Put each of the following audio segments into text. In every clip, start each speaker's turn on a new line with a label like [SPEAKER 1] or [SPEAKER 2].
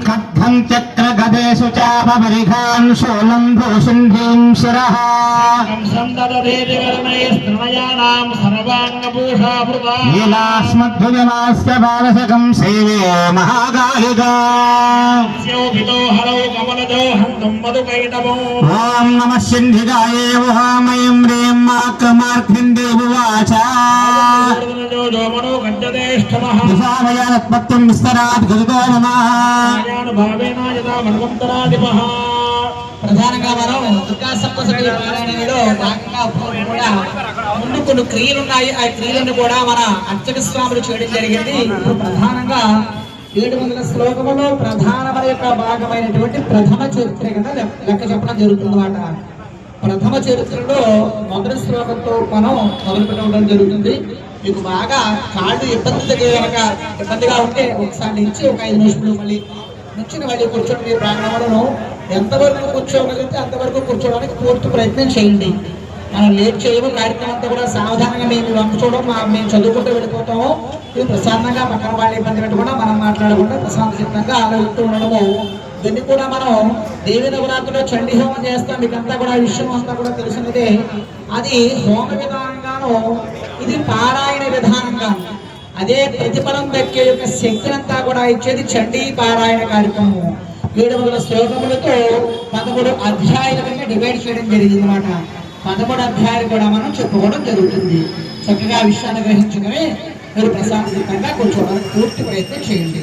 [SPEAKER 1] खड्गम् चक्रगदेषु
[SPEAKER 2] चापबरिघान् शूलम् भूसुण्डीम् शिरः लीलास्मद्भुजमास्य बालसकम् सेवे
[SPEAKER 1] महाकालिका। ॐ
[SPEAKER 2] नमः सिन्धिकाये वहामयम् रेम्
[SPEAKER 1] माक्रमार्थिम् उवाच। जोमनो
[SPEAKER 3] ప్రధానంగా మనం కొన్ని ఆ క్రియలను కూడా మన అర్చక స్వాములు చేయడం జరిగింది. ప్రధానంగా ఏడు వందల శ్లోకములో ప్రధానమైన యొక్క భాగమైనటువంటి ప్రథమ చరిత్ర కదా లెక్క చెప్పడం జరుగుతుందన్నమాట. ప్రథమ చరిత్రలో మొదటి శ్లోకంతో మనం మొదలుపెట్టడం జరుగుతుంది. మీకు బాగా కాళ్ళు ఇబ్బంది కనుక ఇబ్బందిగా ఉంటే ఒకసారి నుంచి ఒక ఐదు నిమిషాలు మళ్ళీ నుంచి మళ్ళీ కూర్చోండి మీరు ప్రాంగణంలో ఎంతవరకు కూర్చోగలిగితే అంతవరకు కూర్చోవడానికి పూర్తి ప్రయత్నం చేయండి. మనం లేట్ చేయము కార్యక్రమం అంతా కూడా సావధానంగా మేము పంపించడం మా మేము చదువుకుంటూ వెళ్ళిపోతాము. ఇది ప్రశాంతంగా పక్కన వాళ్ళు ఇబ్బంది పెట్టకుండా మనం మాట్లాడకుండా ప్రశాంతంగా ఆలోచిస్తూ ఉండడము. ఇవన్నీ కూడా మనం దేవి నవరాత్రిలో చండీ హోమం చేస్తాం. మీకు అంతా కూడా విషయం అంతా కూడా తెలిసినదే అది హోమ విధానంగాను ఇది పారాయణ విధానంగా అదే ప్రతిఫలం దక్కే యొక్క శక్తినంతా కూడా ఇచ్చేది చండీ పారాయణ కార్యక్రమం. ఏడు వందల శ్లోకములతో పదమూడు అధ్యాయులుగా డివైడ్ చేయడం జరిగింది అనమాట పదమూడు అధ్యాయాలు కూడా మనం చెప్పుకోవడం జరుగుతుంది. చక్కగా విషయాన్ని గ్రహించడమే మీరు ప్రశాంతంగా కూర్చోవడానికి పూర్తి ప్రయత్నం చేయండి.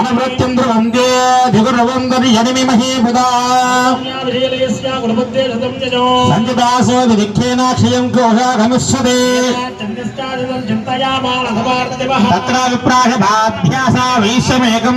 [SPEAKER 2] అనవృత్యం ధ్రువందే ధిగురవందరి యనిమి మహీపదా సంజిదాసో విదిఖ్యేనాక్షయం కోశాగమిష్యతే తత్ర విప్రాశభాభ్యాసా వైశ్యమేకం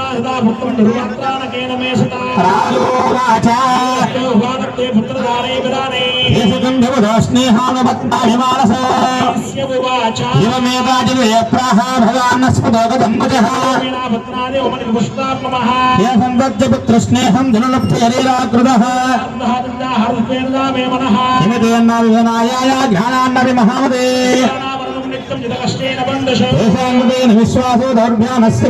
[SPEAKER 2] सुता भुक्तं ध्रुवत्राणकेन मे सुता राजोवाच उवादत्ते पुत्रधारे विदाने सुगन्धवधो स्नेहान भक्ताभिमानस उवाच इवमेवाजिनय प्राहा भवान् स्मदो गदम्बजः भक्तादेव
[SPEAKER 1] मणिपुष्टात्मः ये
[SPEAKER 2] सम्पद्य पुत्रस्नेहं धनुलब्धरीराकृतः ेनाय ध्यानान्नपि विश्वासो दौर्भ्यामस्य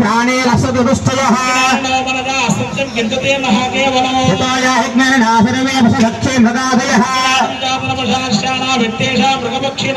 [SPEAKER 2] ప్రాణేరసదుష్టయః
[SPEAKER 1] సత్యం గింజతే మహాకేవలం
[SPEAKER 2] యతోయా యజ్ఞేనా సర్వే పశుభక్షే మృగాదయః
[SPEAKER 1] జాతరవశాన విత్తేష మృగపక్షిణ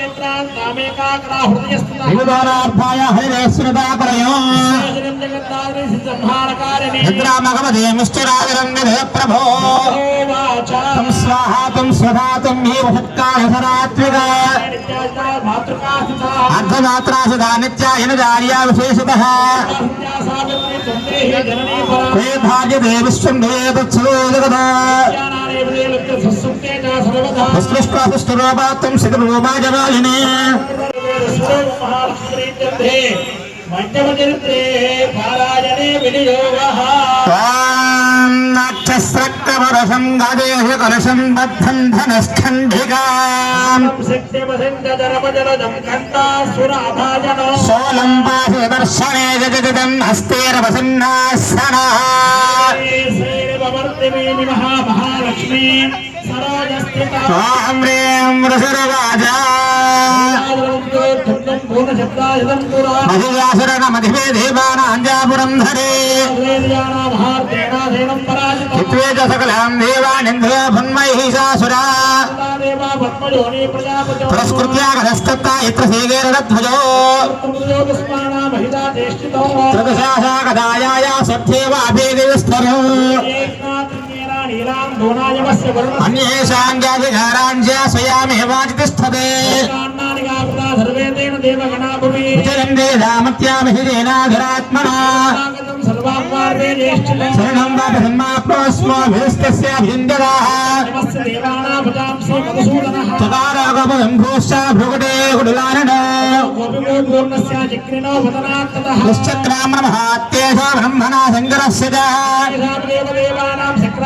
[SPEAKER 2] ഹിന്ദുദാനാർത്ഥായ ഹരിരേശ്വരതാപരയോ നിദ്രാമഹമദേമിശ്ചരാതിരംഗേ പ്രഭോ തം സ്വാഹ തം സ്വധാ തം ഹേ വഹത്കാലധരാത്വിക അർദ്ധമാത്രാസുധാ നിത്യാഹിനദാര്യ വിശേഷതഃ കേ ഭാഗ്യദേവിശ്വം ദേവത്സവോ ജഗതാ सर्वदातम सिद्धनोमा जनालिने महास्त्रीतत्रे
[SPEAKER 1] मध्यमदित्रे पारायणे विनियोगः।
[SPEAKER 2] त्वां नाक्षस्रक्तवरसं गादेह कलशं बद्धं धनस्कन्धिकाम्। शक्तिवसिन्ददरपजलदं कण्ठासुराभाजनो सोलम्बासु దేవీ
[SPEAKER 1] మహామహాలక్ష్మీ మధివే
[SPEAKER 2] దేవానాంజాపురంధరే సకలాం దేవానింద్రభన్మహిషాసురా ప్రస్కృత్యాగస్తత్తాయత్రసేగేరధ్వజో త్రదశాసాగదాయాయ సత్యేవాభేదిస్తరో అన్యేషాంగాధికారాంజాసయామిహివాచితిస్థతే రామత్యామిహిరేనాధిరాత్మనా శరణం వాప సన్మాప్నోస్మోభిస్తస్యాభిందరాగోపంభూశ్చాభృగుటే గుడులారణ చక్రామ్రమహాత్యేష బ్రహ్మణా శంకరస్య చక్ర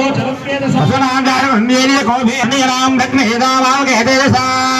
[SPEAKER 2] तद्रस्तस्य सनास्तत्ताध्यालिव्याप्तजगं दरा एकस्तन्दधा पूर्णामे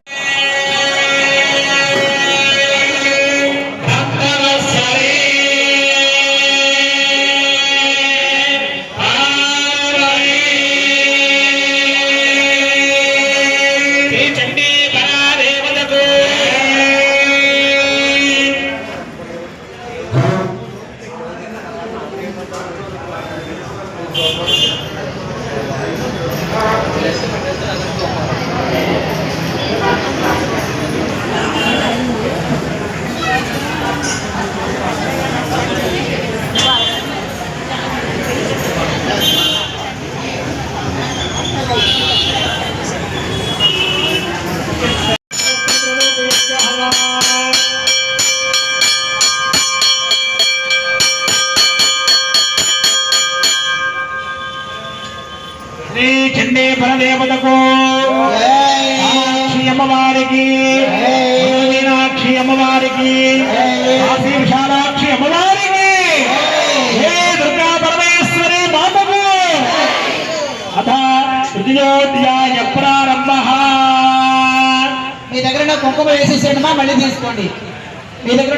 [SPEAKER 4] అమ్మవారికి కాశీ విశాలాక్షి అమ్మవారికి. హే దుర్గా పరమేశ్వరి మాతకు. అథ తృతీయోధ్యాయ ప్రారంభ.
[SPEAKER 1] మీ దగ్గర కుంకుమ వేసేసేయండి మా మళ్ళీ తీసుకోండి. మీ దగ్గర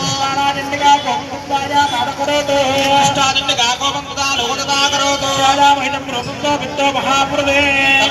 [SPEAKER 3] ಶ್ರೀಷ್ಟಾನಿಂದ ಗೋಪುಂದಾಯ ನಾಡಕರೋದು ಶ್ರೀಷ್ಟಾನಿಂದ ಗೋಪುಂದ ಲೋಕದ ಕರೋದು ರಾಜಾಮಹಿತಂ ಪ್ರಭುತ್ವ ಬಿತ್ತೋ
[SPEAKER 1] ಮಹಾಪುರವೇ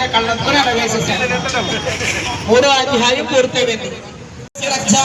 [SPEAKER 1] కుంకుమార్చిన కళ్ళతో అలా వేసేసాను. మూడో అధ్యాయం పూర్తయింది.
[SPEAKER 3] రక్షా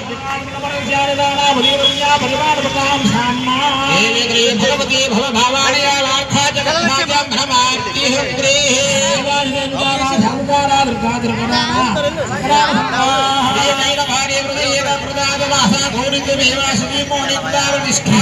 [SPEAKER 3] भगवती भव भावाणी वार्था
[SPEAKER 1] जगन्नाथ्यां भ्रमार्ति हृद्रेः ृदादवासोणिमेवासिमोणिदावनिष्ठा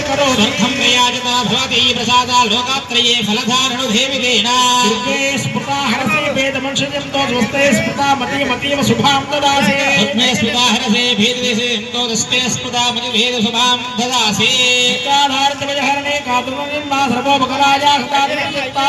[SPEAKER 1] సుకృతోతి కరోతి
[SPEAKER 5] లోకాత్రయే ఫలధారణు దేవిదేనా
[SPEAKER 1] దుర్గే స్మృతా హరసే వేద మనుషయంతో స్వస్తే స్మృతా మతీ మతీవ శుభాం దదాసే
[SPEAKER 5] పద్మే స్మృతాహరసే భేదదేశే దస్తే స్మృతామతి భేద శుభాం దదాసే
[SPEAKER 1] కాధారితమయహరణే కాతుర్నిర్మా సర్వోపకరాజా సదాదిత్తా